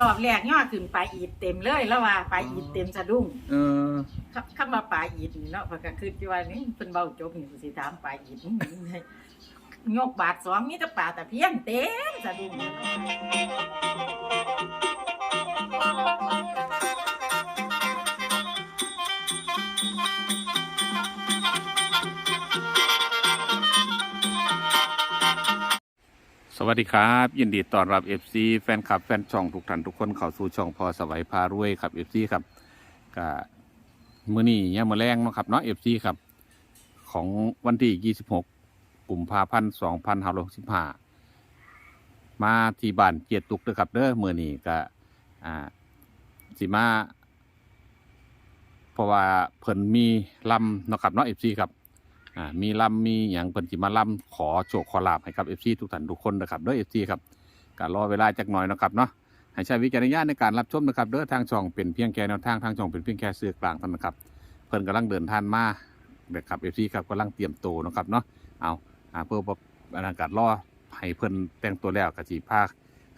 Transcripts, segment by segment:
รอบแรกย่อขึ้นปลาอีดเต็มเลยแล้วว่าปลาอีดเต็มสะดุ้งเออคำคำว่าปลาอีดนี่เนาะเพนก็คือที่ว่านี่เพิ่นเบาจบนี่สิถามปลาอีดยกบาทสองมีแต่ปลาตะเพียนเต็มสะดุ้ง สวัสดีครับ ยินดีต้อนรับ FC แฟนคลับแฟนช่องทุกท่านทุกคนเข้าสู่ช่องพอสวัยพารวยครับ FC ครับก็มื้อนี้ยามมื้อแรงเนาะครับเนาะ FC ครับ ของวันที่ 26กุมภาพันธ์2565มาที่บ้านเกียรติตุกเด้อครับเด้อมื้อนี้ก็อ่าสิมาเพราะว่าเพิ่นมีลำเนาะครับเนาะ FC ครับ อ่ามีลำมีอย่างเพิ่นสิมาลำขอโชคขอลาบให้กับ FC ทุกท่านทุกคนนะครับเด้อ FC ครับก็รรอเวลาจักหน่อยนะครับเนาะให้ใช้วิจารณญาณในการรับชมนะครับเด้อทางช่องเป็นเพียงแค่แนวทางทางช่องเป็นเพียงแค่เสื่อกลางเท่านั้นะครับเพิ่นกำลังเดินทางมาเด็กครับ FC ครับกำลังเตรียมตัวนะครับเนาะเอาเพื่อบ่อากาศรอให้เพิ่นแต่งตัวแล้วก็สิพาค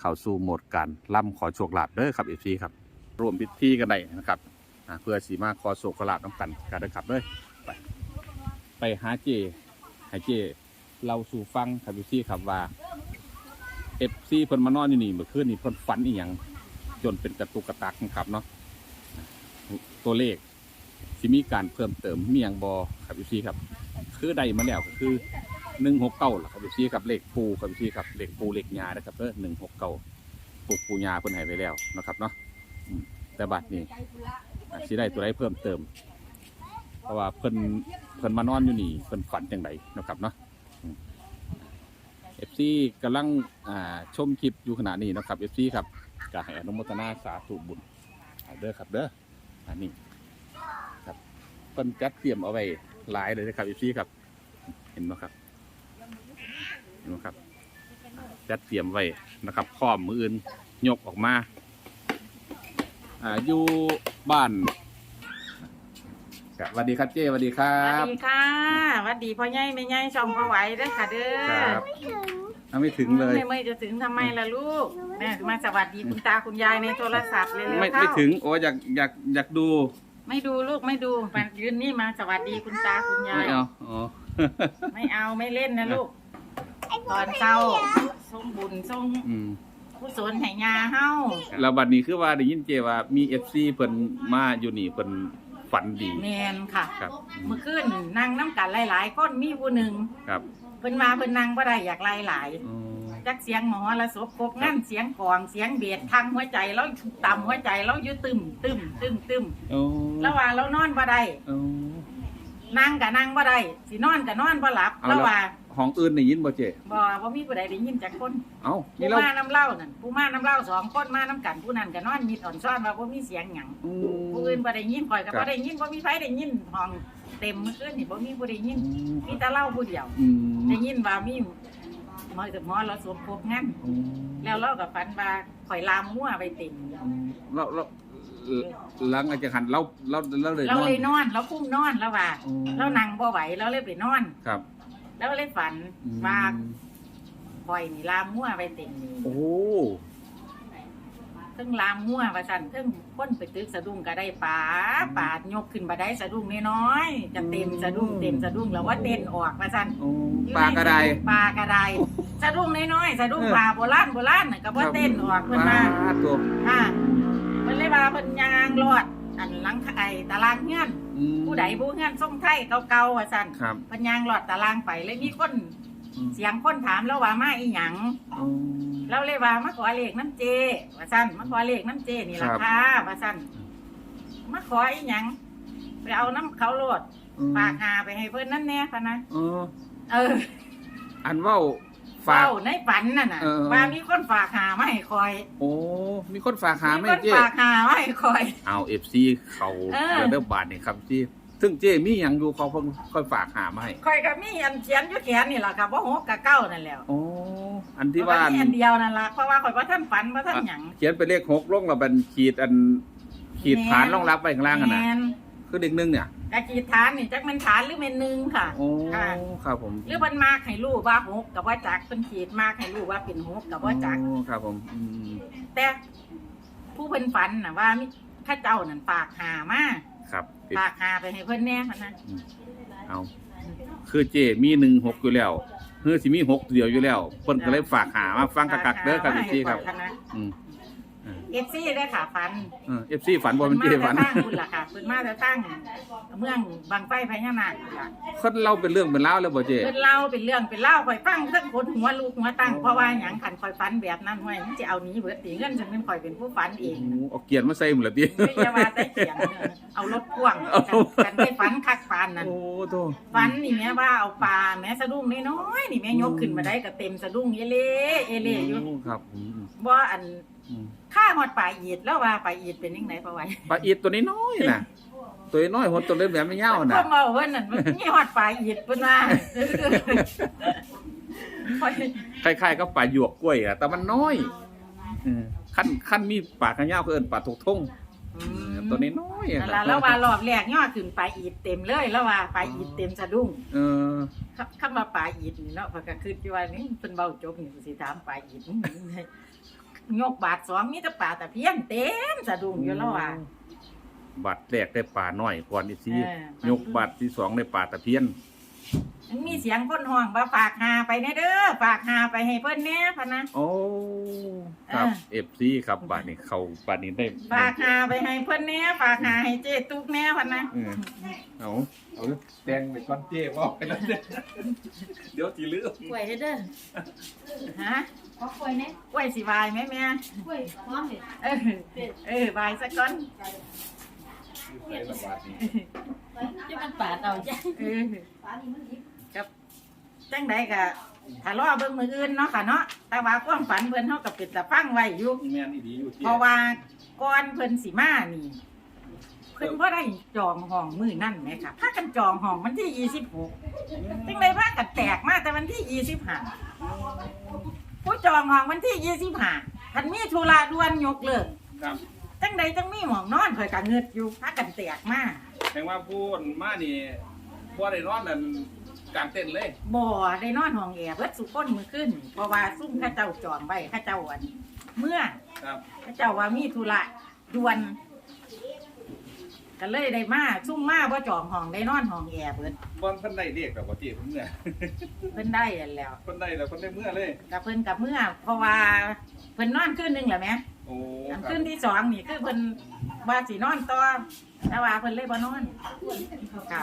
เข้าสู่โหมดการล่ำขอโชคลาภเด้อครับ FC ครับร่วมพิธีกันได้นะครับเพื่อสิมาขอโชคขอลาภนํกันกันเด้อครับเด้อ ไปหาเจให้เจเราสู่ฟังครับพี่ซี่ครับว่าเอฟซีเพิ่นมานอนอยู่นี่เมื่อคืนนี่เพิ่นฝันอีหยังจนเป็นกระตุกกระตักนะครับเนาะตัวเลขสิมีการเพิ่มเติมมีอย่างบอครับพี่ซี่ครับ คือใดมาแล้วก็คือหนึ่งหกเก้าล่ะครับพี่ซี่ครับเลขปูครับพี่ซี่ครับเลขปูเลขยานะครับเออหนึ่งหกเก้าปูปูยาเพิ่นให้ไปแล้วนะครับเนาะแต่บัดนี้อ่สิได้ตัวใดเพิ่มเติม ราะว่าเพิ่นเพิ่นมานอนอยู่นี่เพิ่นฝันจังไดเนะครับเนาะเอฟซีกำลังอ่าชมคลิปอยู่ขณะนี้นะครับเอฟซีครับก็ให้อนุโมทนาสาธุบุญเอาเด้อครับเด้ออันนี้ครับเพิ่นจัดเตรียมเอาไว้หลายเลยนะครับเอฟซีครับ เห็นไหมครับเห็นไหมครับจัดเตรียมไว้นะครับพร้อมมืออื่นยกออกมา อ่าอยู่บ้าน ครับสวัสดีครับเจ้สวัสดีครัสวับ สดีค่ะสวัสดีพ่อใหญ่แม่ใหญ่ช่องพ่อไหวเด้อค่ะเด้อครับยังไม่ถึงเลย ไม่ไม่จะถึงทำไมล่ะลูกแม่มาสวัสดีคุณตาคุณยายในโทรศัพท์เลยเร็วไม่เข้าไม่ถึงโอ้อยากอยากอยากดูไม่ดูลูกไม่ดูมายืนนี่มาสวัสดีคุณตาคุณยาไม่ยเอาอ๋อ ไม่เอาไม่เล่นนะลูกตอนเช้าส่งบุญส่งอืมผู้สนให้ยาเฮาแล้วบัดนี้คือว่าได้ยินเจว่ามีเอฟซีเพิ่นมาอยู่นี่เพิ่น ฝันดีแมนค่ะ ครับอืมเมื่อคืนนั่งน้ำกันหลายๆคนมีผู้หนึ่งครับเพิ่นมาเพิ่นนั่งบ่ได้อยากไล่หลายอ๋อจักเสียงหมอละศพกบงั้นเสียงกลองเสียงเบียดทางหัวใจเราต่ำหัวใจเราอยู่ตึมตึมตึมตึมโอ้แล้วว่าเรานอนบ่ได้โอ้นั่งก็นั่งบ่ได้สินอนก็นอนบ่หลับเอาแล้วแล้วว่าห้องอื่นได้ยินบ่เจบ่บ่มีผู้ใดได้ยินจากคน เอ้าผู้นี่เรามาน้ำเหล้านั่นผู้มาน้ำเหล้าสองคนมาน้ำกันผู้นั้นก็นอนมีอ่อนซ้อนว่าบ่มีเสียงหยังอืม ผู้อื่นบ่ได้ยินข่อยก็ครับบ่ได้ยินบ่มีไผได้ยินห้องเต็มเมื่อคืนนี่บ่มีผู้ได้ยินมีแต่เล่าผู้เดียวอืมได้ยินว่ามีหมอหมอเราสวมครบงั้นอืมแล้วเราก็ฝันว่าข่อยลามมั่วไปเต็มเราเราหลังอาจจะหันเราเราเราเลยเรานอน เลยนอนเราคุ้มนอนแล้วว่าอืม เรานั่งบ่ไหวเราเลยไปนอน ครับแล้วเลยฝันอืมว่าข่อยนี่ลามมั่วไปเต็มนี่โอ้ ซึ่งลามมั่วว่าซั่นซึ่งคนไปตึกสะดุ้งก็ได้ปลาปาดยกขึ้นบ่ได้สะดุ้งน้อยๆจะเต็มสะดุ้งเต็มสะดุ้งแล้วว่าเต้นออกว่าซั่นโอ้ปลากระไดปลากระไดสะดุ้งน้อยๆสะดุ้งเออปลาโบราณโบราณน่ะก็บ่เต้นออกเพิ่นมาปลตัวค่ะเพิ่นเลยว่าเพิ่นยางรอดอันหลังไอ้ตารางเฮือนอืมผู้ใดผู้เฮือนทรงไทยเก่าๆว่าซั่นครับเพิ่นยางรอดตารางไปเลยมีคนอืมเสียงคนถามแล้วว่ามาอีหยังอ๋อ เราเลยว่ามาขอเลขน้ำเจว่าซั่นมาขอเลขน้ำเจนี่ล่ะครับค่ะว่าซั่นมาขออีหยังไปเอาน้ำเขาโลดฝากหาไปให้เพิ่นนั่นแน่พะนะเออเอออันเว่าฝากเฝ้าในฝันนั่นน่ะเออว่ามีคนฝากหามาให้คอย โอ้มีคนฝากหามีไม่คนเจ้ฝากหามาให้คอย เอาเอฟซีเขาเออเริ่มบาทนี่ครับที่ ซึ่งเจ้มีอย่างอยู่เขาเพิ่งค่อยฝากหามาให้คอยก็มีอันเขียนอยู่แขนนี่แหละค่ะว่าหกกับเก้านั่นแหล้วโอ้อันที่ว่ามีอันเดียวนั่นล่ะเพราะว่าคอยว่าท่านฝันว่าท่านหยังเขียนเป็นเลขหกลงแล้วเป็นขีดอันขีดแม่นฐานรองรับไว้ข้างล่างกันนะแมนคือเด็กนึงเนี่ยกะกีฐานนี่จักเป็นฐานหรือเป็นหนึ่งค่ะโอ้ค่ะ ครับผมหรือมันมากให้รู้ว่าหกกับว่าจักเป็นขีดมากให้รู้ว่าเป็นหกกับว่าจัก โอ้ครับผมอืมแต่ผู้เพิ่นฝันน่ะว่ามีข้าเจ้านั่นฝากหามา ครับฝากหาไปให้เพิ่นแน่พะนะเอา คือเจมีหนึ่งหกอยู่แล้วเฮ้ยสิมีหกเดียวอยู่แล้วเพิ่นก็เลยฝากหามาฟังกักๆเด้อครับเอฟซีครับฝากหามาให้อืม เอฟซีได้อค่ะฝันเอฟซีฝันบ่เป็นเจฝันเพิ่มาแต่ตั้งคุณล่ะค่ะเพิ่นมาแต่ตั้งเมืองบางไฟพญานาคค่ะคนเราเป็นเรื่องเป็นราวแล้วบ่เจเพิ่นเล่าเป็นเรื่องเป็นเล่าวข่อยฟังเพิ่นคนหัวลูกหัวตั้งเพราะว่าหยังคันข่อยฝันแบบนั้นห้วยมันสิเอาหนี้เบิดตีเงินฉันเป็นข่อยเป็นผู้ฝันเองโอ้เอาเกียรติมาใส่หมดละติไม่อย่าว่าแต่เขียงเด้อเอารถพ่วงเอากันไปฝันคักปานนั่น โอ้โตฝันนี่แม่ว่าเอาปลาแม่สะดุ้งน้อยๆนี่แม่ยกขึ้นมาได้ก็เต็มสะดุ้งเอเล่เอเล่อยู่โครับอืมบ่อัน อืมข้าหอดปลาอีดแล้วว่าปลาอีดเป็นยังไงปะไว้ปลาอีดตัวนี้น้อยน่ะ ตัวน้อยหดตัวเล็กแบบไม่เง่าพน่ะวกเมาเพิ่นนั่นมันมีหอดปลาอีดเพิ่นว่าค่อยคล้ายๆกับปลาหยวกกล้วยอะแต่มันน้อยเออขั้นขั้นมีปลากระเง่าก็เอิ้นปลาทกทงอืเออมตัวนี้น้อยอะนั่นล่ะแล้วว่ารอบแรกยอดขึ้นปลาอีดเต็มเลยแล้วว่าปลาอีดเต็มสะดุ้ง เออคำว่าปลาอีดนี่เนาะเพราะก็คือที่ว่านี่เพิ่นเว้าจบนี่สิถามปลาอีด ยกบาทสองมีแต่ปลาตะเพียนเต็มสะดุ้งอยู่แล้วว่าบัตรแรกได้ปลาน้อยก่อนอีกทีเออ ยกบัตรที่สองได้ปลาตะเพียน มันมีเสียงคนห้องว่าฝากหาไปแน่เด้อฝากหาไปให้เพิ่นแน่พะนะโอ้ ครับอ่า เอฟซีครับบัตรนี้เขาบัตรนี้ได้ฝากหาไปให้เพิ่นแน่ฝากหาให้เจ๊ตุกแน่พะนะเออเอาเอาแดงไปก้อนเจ๊ว่าไปแล้วเด้อเดี๋ยวทีลืมกล้วยเด้อฮะขอกล้วยเนี่ยกล้วยสิวายไหมแม่กล้วยหอมเลยเออเออวายซะก่อนใส่ละบาทนี้จะมันปาดเอาจ้ะเออปาดนี่มันดิบกับ จังใดก็ถ้ารอเบิ่งมื้ออื่นเนาะค่ะเนาะแต่ว่าความฝันเพิ่นเฮาก็เป็นตะฟังไว้อยู่แม่นอีดีอยู่ที่เพราะว่าก่อนเพิ่นสิมานี่เพิ่นบ่ได้จองห้องมื้อนั่นแหมค่ะพากันจองห้องวันที่26จังไดพากันแตกมาแต่วันที่25ผู้จองห้องวันที่25คันมีธุระด่วนยกเลิกครับจังใดจังมีหมองนอนข่อยก็เงิดอยู่พากันแตกมาแห่งว่าพูดมานี่พวได้นอนนั่น กลางเต้นเลยบ่ได้นอนห้องแอร์เบิดสุคนมื้อขึ้นเพราะว่าซุ่มเข้าเจ้าจองไว้เข้าเจ้าอันเมื่อครับพระเจ้าว่ามีธุระด่วนก็เลยได้มาซุ่มมาว่าจองห้องได้นอนห้องแอร์เพิ่นบอลเพิ่นได้เรียกแบบว่าเจ๊เพิ่นเมื่อเพิ่นได้อันแล้วเพิ่นได้แล้วเพิ่นได้เมื่อเลย กับเพิ่นกับเมื่อ เพราะว่าเพิ่นนอนคืนหนึงแหละแหม่โอ้คอันรับคืนที่สองนี่คือเพิ่นว่าสินอนต่อแต่ว่าเพิ่นเลยบ่นอนค่ะ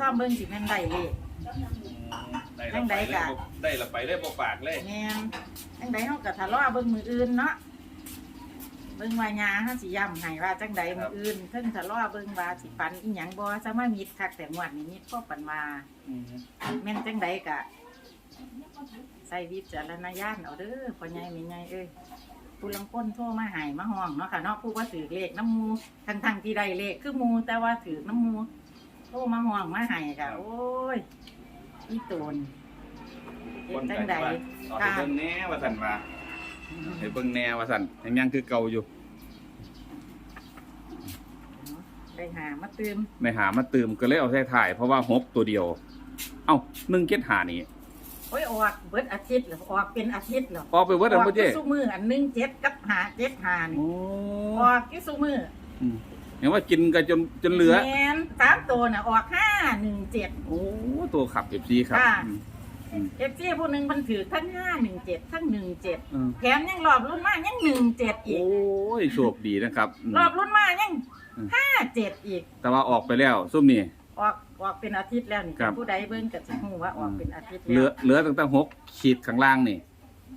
ซ้อมเบิ่งสิแม่นได้เลย จังใดกะได้ละไปเลยบ่ปากเลยแม่นจังใดเฮาก็ทะเลาะเบิ่งมืออื่นเนาะเบิ่งว่ายาเฮาสิย้ำให้ว่าจังใดมืออื่นเพิ่นทะเลาะเบิ่งว่าสิปันอีหยังบ่ซะมามิดคักแต่งวดนี้มิดพ่อปันมาอืมแม่นจังใดกะใส่วิจารณญาณเอาเด้อพ่อใหญ่แม่ใหญ่เอ้ยผู้ลังคนโทรมาใหายมาห้องเนาะค่ะเนาะผู้ว่าถือเลขน้ำหมูทั้งทั้งๆที่ได้เลขคือหมูแต่ว่าถือน้ำหมูโทรมาห้องมาใหายกะโอ้ย อีตูนเฮ็ดจังใดเอาไปเบิ่งแหน่ว่าซั่นว่าให้เบิ่งแหน่ว่าซั่นยังยังคือเก่าอยู่ไปหามาตืมในหามาตืมก็เลยเอาใส่ถ่าย เพราะว่าหกตัวเดียว เอ้า1เก็ดหานี่โอ้ยออกเบิดอาทิตย์เหรอออกเป็นอาทิตย์เหรอออกไปเบิดแล้วบ่เจ้ออกอยู่ซุมืออันหนึงเจ็ดกับหาเจ็ดหานี่โอ้ออกอยู่ซุมืออืม เห็นว่ากินกันจนจนเหลือ แมนสามตัวน่ะออกห้าหนึ่งเจ็ด โอ้ตัวขับ FC ครับค่ะ อืมเอฟซีผู้หนึ่งมันถือทั้งห้าหนึ่งเจ็ดทั้งหนึ่งเจ็ดเออแถมยังรอบรุ่นมากยังหนึ่งเจ็ดอีโอ้กยโชคดีนะครับอืม รอบรุ่นมากยังอืม ห้าเจ็ดอีก แต่ว่าออกไปแล้วซุ่มนี่ ออกออกเป็นอาทิตย์แล้วนี่ครับ ผู้ใดเบิ่งก็จะรู้ว่าออกเป็นอาทิตย์เหลืแล้อวเหลือตั้งแต่หกขีดข้างล่างนี่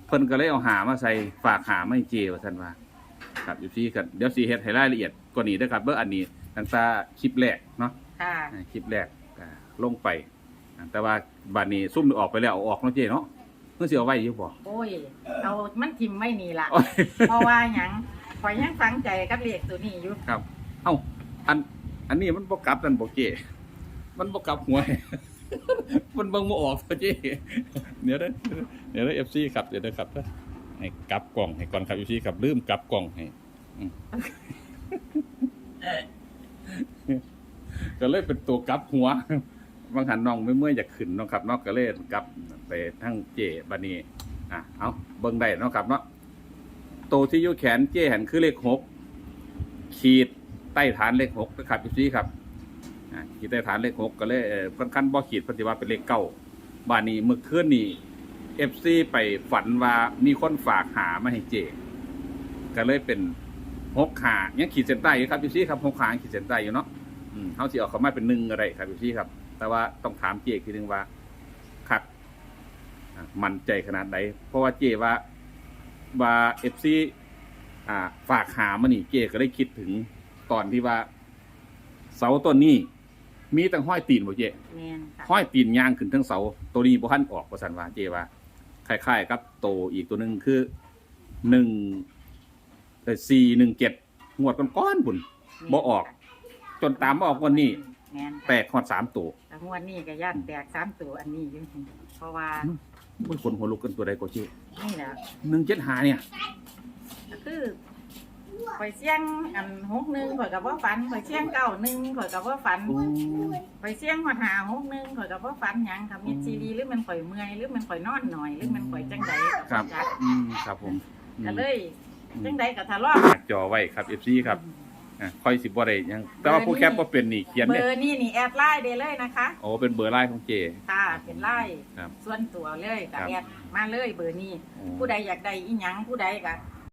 เพิ่นก็เลยเอาหามาใส่ฝากหาไม่เจว่าซั่นว่า ครับอยู่ที่กันเดี๋ยวสิเฮ็ดให้รายละเอียด กว่านี้เด้อครับเบิ่งอันนี้ตั้งแต่คลิปแรกเนาะค่ะ อ่าคลิปแรกก็ลงไปอ่าแต่ว่าบัดนี้ซุ่มออกไปแล้วเอาออกเนาะเจเนาะเพิ่นสิเอาไว้อยู่บ่ โอ้ย เอามันทิมไม่นี่ล่ะโอ้ยเพราะว่าหยังข่อยยังฟังใจกับเลขตัวนี้อยู่ครับเอ้าอันอันนี้มันบ่กลับนั่นบ่เจมันบ่กลับหัวมันเบิ่งบ่ออกเจเดี๋ยวเด้อเดี๋ยวเด้อ FC ครับเดี๋ยวเด้อครับเด้อให้กลับกล่องให้ก่อนครับ FC ครับลืมกลับกล่องให้อืม ก็เลยเป็นตัวกลับหัวบางหันน้องไม่เมื่อยอยากขึ้นนาะครับนอกก็เลยกลับไปทั้งเจบันนี้อะเอาเบิ่งได้นาะครับเนาะโตที่ยู่แขนเจหันคือเลขหกขีดใต้ฐานเลขหกนะครับพี่ซีครับอ่าขีดใต้ฐานเลขหกก็เลยค่อนข้างบ่ขีดปฏิวัติเป็นเลขเก้าบานนี้เมื่อคืนนี้เอฟซีไปฝันว่ามีคนฝากหามาให้เจ ก็เลยเป็น หกขายังขีดเส้นใต้อยู่ครับพี่ซีครับหกขายังขีดเส้นใต้อยู่เนาะอืมเขาสิเอาเขามาเป็นหนึ่งอะไรครับพี่ซีครับ แต่ว่าต้องถามเจอีกทีนึงว่าคักอะมั่นใจขนาดไหนเพราะว่าเจว่าว่าเอฟซีอ่า ฝากหามานี่เจก็ได้คิดถึงตอนที่ว่า เสาต้นนี้ มีตั้งห้อยตีนบ่เจแม่นค่ะห้อยตีนยางขึ้นทั้งเสา ตัวนี้บ่ทันออกว่าสันว่าเจว่าคล้ายๆกับโตอีกตัวหนึ่งคือหนึ่ง เอ่อสี่หนึ่งเจ็ดงวดก้อนๆบุญบ่ออก จนตามมาออกวันนี้แม่นแตกหอดสามตัวแต่งวดนี้ก็ย่านแตกสามตัวอันนี้อยู่เพราะว่าโอ้ยคนหัวลุกกันตัวใดก็เจนี่แหละหนึ่งเจ็ดหาเนี่ยก็คือข่อยเสี่ยงอันหกหนึ่งข่อยกับว่าฝันข่อยเสี่ยงเก้าหนึ่งข่อยกับว่าฝันโอ้ข่อยเสี่ยงหอดหาหกหนึ่งข่อยกับว่าฝันหยังค่ะมีซีดีหรือมันข่อยเมื่อยหรือมันข่อยนอนหน่อยหรือมันข่อยจังใดครับจักอืมครับผมอืมก็เลย จังใดกับทะเลาะหน้าจอไว้ครับเอฟซีครับอะค่อยสิบ่ได้หยังแต่ว่าผู้แคปก็เป็นนี่เขียนเบเนี่ยอร์นี่นี่แอดไลน์ได้เลยนะคะ โอ้เป็นเบอร์ไลน์ของเจ ค่ะเป็นไลน์ครับส่วนตัวเลยกับครับแอดมาเลยเบอร์นี้โอ้ผู้ใดอยากได้อีหยังผู้ใดก็